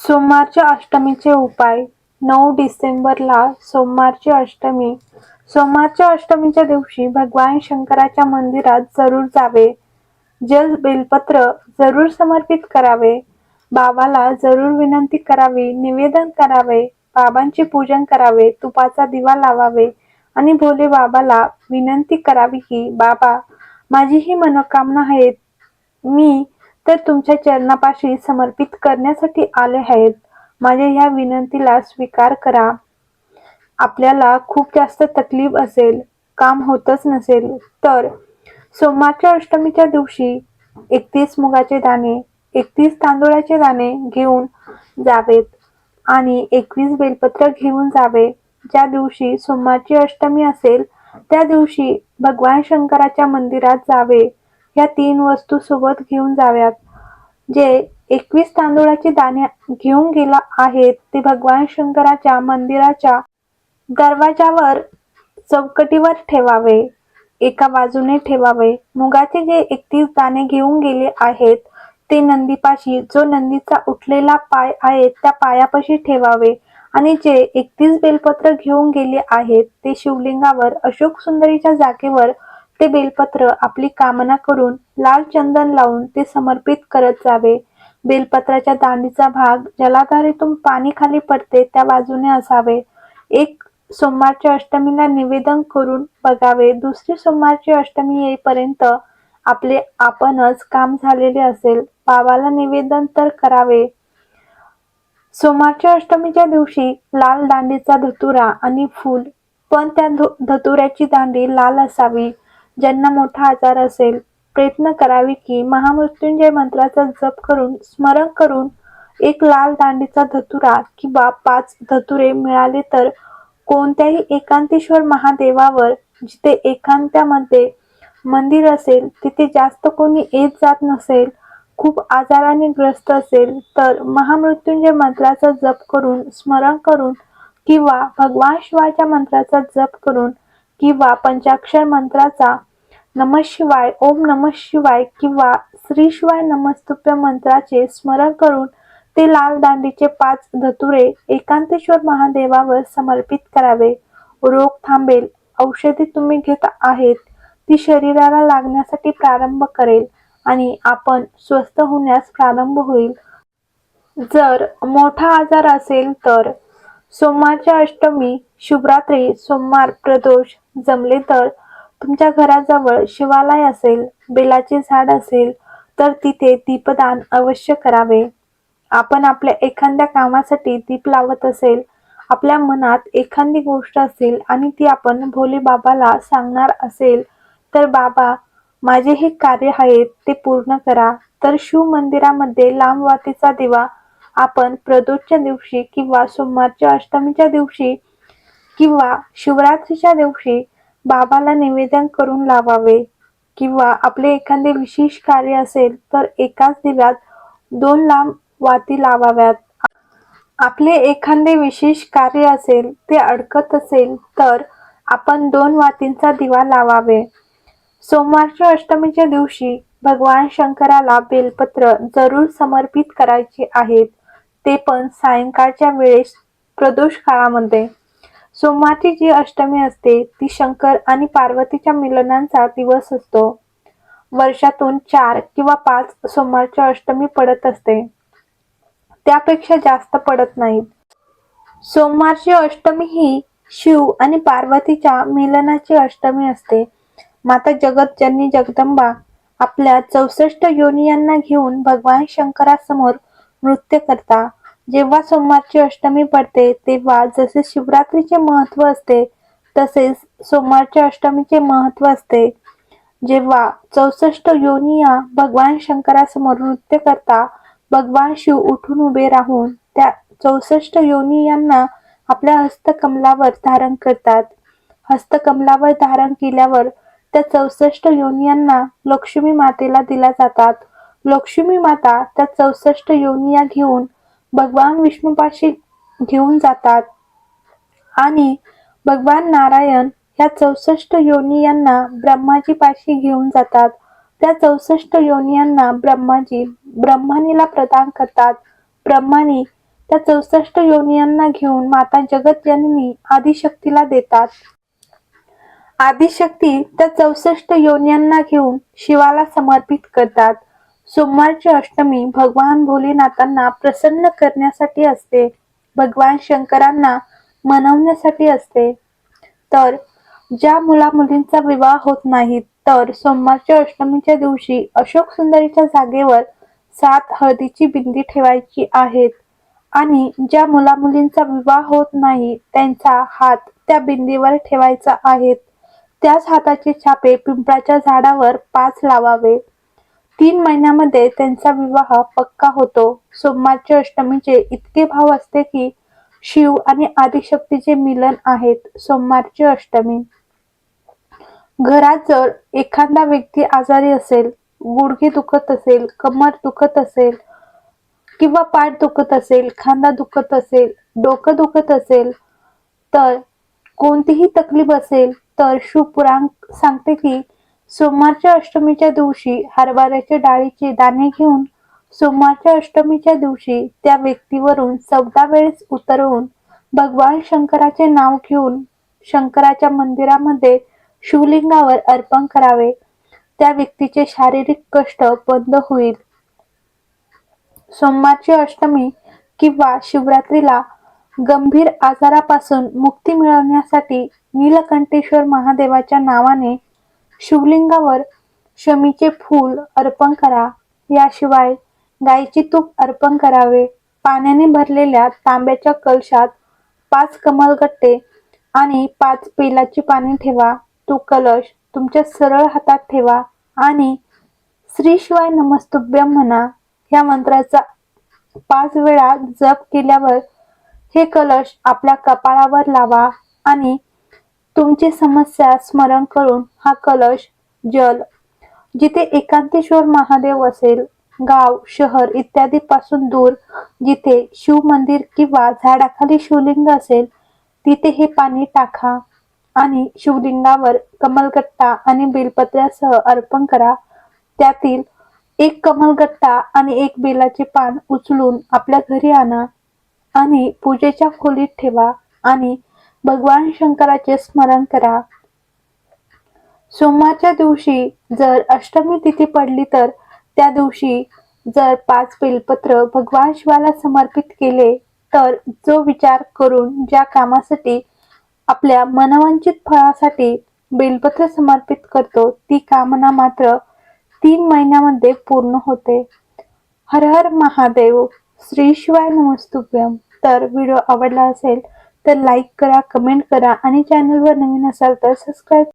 सोमवारच्या अष्टमीचे उपाय. नऊ डिसेंबरला सोमवारची अष्टमी. सोमवारच्या अष्टमीच्या दिवशी भगवान शंकराच्या मंदिरात जरूर जावे. जल बेलपत्र जरूर समर्पित करावे. बाबाला जरूर विनंती करावी निवेदन करावे बाबांचे पूजन करावे तुपाचा दिवा लावावे आणि भोले बाबाला विनंती करावी की बाबा माझी ही मनोकामना आहेत. मी तर तुमच्या चरणापाशी समर्पित करण्यासाठी आले आहेत. माझ्या ह्या विनंतीला स्वीकार करा. आपल्याला खूप जास्त तकलीफ असेल काम होतच नसेल तर सोमवारच्या अष्टमीच्या दिवशी एकतीस मुगाचे दाणे एकतीस तांदूळाचे दाणे घेऊन जावेत आणि एकवीस बेलपत्र घेऊन जावे. ज्या दिवशी सोमवारची अष्टमी असेल त्या दिवशी भगवान शंकराच्या मंदिरात जावे. या तीन वस्तू सोबत घेऊन जाव्यात. जे एकवीस तांदूळाचे दाणे घेऊन गेला आहेत ते भगवान शंकराच्या मंदिराच्या दरवाजावर चौकटीवर ठेवावे. एका बाजूने ठेवावे. मुगाचे जे एकतीस दाणे घेऊन गेले आहेत ते नंदीपाशी जो नंदीचा उठलेला पाय आहे त्या पायापाशी ठेवावे. आणि जे एकतीस बेलपत्र घेऊन गेले आहेत ते शिवलिंगावर अशोक सुंदरीच्या जागेवर ते बेलपत्र आपली कामना करून लाल चंदन लावून ते समर्पित करत जावे. बेलपत्राच्या दांडीचा भाग जलाधारेतून पाणी खाली पडते त्या बाजूने असावे. एक सोमवारच्या अष्टमीला निवेदन करून बघावे. दुसरी सोमवारची अष्टमी येईपर्यंत आपले आपणच काम झालेले असेल. बाबाला निवेदन तर करावे. सोमवारच्या अष्टमीच्या दिवशी लाल दांडीचा धतुरा आणि फूल पण त्या धु- धतुऱ्याची दांडी लाल असावी. ज्यांना मोठा आजार असेल प्रयत्न करावे की महामृत्युंजय मंत्राचा जप करून स्मरण करून एक लाल दांडीचा धतुरा किंवा पाच धतुरे मिळाले तर कोणत्याही एकांतेश्वर महादेवावर जिथे एकांत्यामध्ये मंदिर असेल तिथे जास्त कोणी येत जात नसेल खूप आजाराने ग्रस्त असेल तर महामृत्युंजय मंत्राचा जप करून स्मरण करून किंवा भगवान शिवाच्या मंत्राचा जप करून किंवा पंचाक्षर मंत्राचा नम शिवाय ओम नम शिवाय किंवा श्री शिवाय नमस्तुभ्य मंत्राचे स्मरण करून ते लाल दांडीचे पाच धतुरे एकांतेश्वर महादेवावर समर्पित करावे. रोग थांबेल औषधी तुम्ही घेत आहेत ती शरीराला लागण्यासाठी प्रारंभ करेल आणि आपण स्वस्थ होण्यास प्रारंभ होईल. जर मोठा आजार असेल तर सोमवारच्या अष्टमी शुभरात्री सोमवार प्रदोष जमले तर तुमच्या घराजवळ शिवालय असेल बेलाचे झाड असेल तर तिथे दीपदान अवश्य करावे. आपण आपल्या एखाद्या कामासाठी दीप लावत असेल आपल्या मनात एखादी गोष्ट असेल आणि ती आपण भोले बाबाला सांगणार असेल तर बाबा माझे हे कार्य आहेत ते पूर्ण करा. तर शिव मंदिरामध्ये लांब वातीचा दिवा आपण प्रदोषच्या दिवशी किंवा सोमवारच्या अष्टमीच्या दिवशी किंवा शिवरात्रीच्या दिवशी बाबाला निवेदन करून लावावे किंवा आपले एखादे विशेष कार्य असेल तर एकाच दिव्यात दोन लांब वाती लावाव्यात. आपले एखादे विशेष कार्य असेल ते अडकत असेल तर आपण दोन वातींचा दिवा लावावे. सोमवारच्या अष्टमीच्या दिवशी भगवान शंकराला बेलपत्र जरूर समर्पित करायचे आहेत. ते पण सायंकाळच्या वेळेस प्रदोष काळामध्ये सोमवारची जी अष्टमी असते ती शंकर आणि पार्वतीच्या मिलनांचा दिवस असतो. वर्षातून चार किंवा पाच सोमवारच्या अष्टमी पडत असते. त्यापेक्षा जास्त पडत नाहीत. सोमवारची अष्टमी ही शिव आणि पार्वतीच्या मिलनाची अष्टमी असते. माता जगत जननी जगदंबा आपल्या चौसष्ट योनियांना घेऊन भगवान शंकरासमोर नृत्य करता. जेव्हा सोमवारची अष्टमी पडते तेव्हा जसे शिवरात्रीचे महत्त्व असते तसेच सोमवारच्या अष्टमीचे महत्त्व असते. जेव्हा चौसष्ट योनिया भगवान शंकरासमोर नृत्य करता भगवान शिव उठून उभे राहून त्या चौसष्ट योनियांना आपल्या हस्तकमलावर धारण करतात. हस्तकमलावर धारण केल्यावर त्या चौसष्ट योनियांना लक्ष्मी मातेला दिल्या जातात. लक्ष्मी माता त्या चौसष्ट योनिया घेऊन भगवान विष्णूपाशी घेऊन जातात. आणि भगवान नारायण या चौसष्ट योनियांना ब्रह्माजी पाशी घेऊन जातात. त्या चौसष्ट योनियांना ब्रह्माजी ब्रह्मानीला प्रदान करतात. ब्रह्मानी त्या चौसष्ट योनियांना घेऊन माता जगतजननी आदिशक्तीला देतात. आदिशक्ती त्या चौसष्ट योनियांना घेऊन शिवाला समर्पित करतात. सोमवारची अष्टमी भगवान भोलेनाथांना प्रसन्न करण्यासाठी असते. भगवान शंकरांना मनवण्यासाठी असते. तर ज्या मुला मुलींचा विवाह होत नाही तर सोमवारच्या अष्टमीच्या दिवशी अशोक सुंदरीच्या जागेवर सात हळदीची बिंदी ठेवायची आहेत आणि ज्या मुला मुलींचा विवाह होत नाही त्यांचा हात त्या बिंदीवर ठेवायचा आहेत. त्याच हाताचे छापे पिंपळाच्या झाडावर पाच लावावे. तीन महिन्यामध्ये त्यांचा विवाह पक्का होतो. सोमवारच्या अष्टमीचे इतके भाव असते की शिव आणि आदिशक्तीचे मिलन आहेत. सोमवारची अष्टमी. घरात जर एखादा व्यक्ती आजारी असेल गुडघे दुखत असेल कमर दुखत असेल किंवा पाठ दुखत असेल खांदा दुखत असेल डोकं दुखत असेल तर कोणतीही तकलीफ असेल तर शिवपुराण सांगते की सोमवारच्या अष्टमीच्या दिवशी हरभऱ्याच्या डाळीचे दाणे घेऊन सोमवारच्या अष्टमीच्या दिवशी त्या व्यक्तीवरून चौदा वेळेस उतरवून भगवान शंकराचे नाव घेऊन शंकराच्या मंदिरामध्ये शिवलिंगावर अर्पण करावे. त्या व्यक्तीचे शारीरिक कष्ट बंद होईल. सोमवारची अष्टमी किंवा शिवरात्रीला गंभीर आजारापासून मुक्ती मिळवण्यासाठी नीलकंठेश्वर महादेवाच्या नावाने शिवलिंगावर शमीचे फूल अर्पण करा. याशिवाय गायीचे तूप अर्पण करावे. पाण्याने भरलेल्या तांब्याच्या कलशात पाच कमलगट्टे आणि पाच पेलाची पाने ठेवा. तो कलश तुमच्या सरळ हातात ठेवा आणि श्री शिवाय नमस्तुभ्यम म्हणा. या मंत्राचा पाच वेळा जप केल्यावर हे कलश आपल्या कपाळावर लावा आणि तुमची समस्या स्मरण करून हा कलश जल जिथे एकांतेश्वर महादेव असेल गाव शहर इत्यादी पासून दूर जिथे शिव मंदिर किंवा झाडाखाली शिवलिंग असेल तिथे हे पाणी टाका आणि शिवलिंगावर कमलगट्टा आणि बेलपत्र्यासह अर्पण करा. त्यातील एक कमलगट्टा आणि एक बेलाचे पान उचलून आपल्या घरी आणा आणि पूजेच्या खोलीत ठेवा आणि भगवान शंकराचे स्मरण करा. सोमवारच्या दिवशी जर अष्टमी तिथी पडली तर त्या दिवशी जर पाच बेलपत्र भगवान शिवाला समर्पित केले तर जो विचार करून ज्या कामासाठी आपल्या मनवांचित फळासाठी बेलपत्र समर्पित करतो ती कामना मात्र तीन महिन्यामध्ये पूर्ण होते. हर हर महादेव श्री शिवाय नमस्तुभ्यम तर व्हिडिओ आवडला असेल तर लाईक करा कमेंट करा आणि चॅनलवर नवीन असाल तर सबस्क्राईब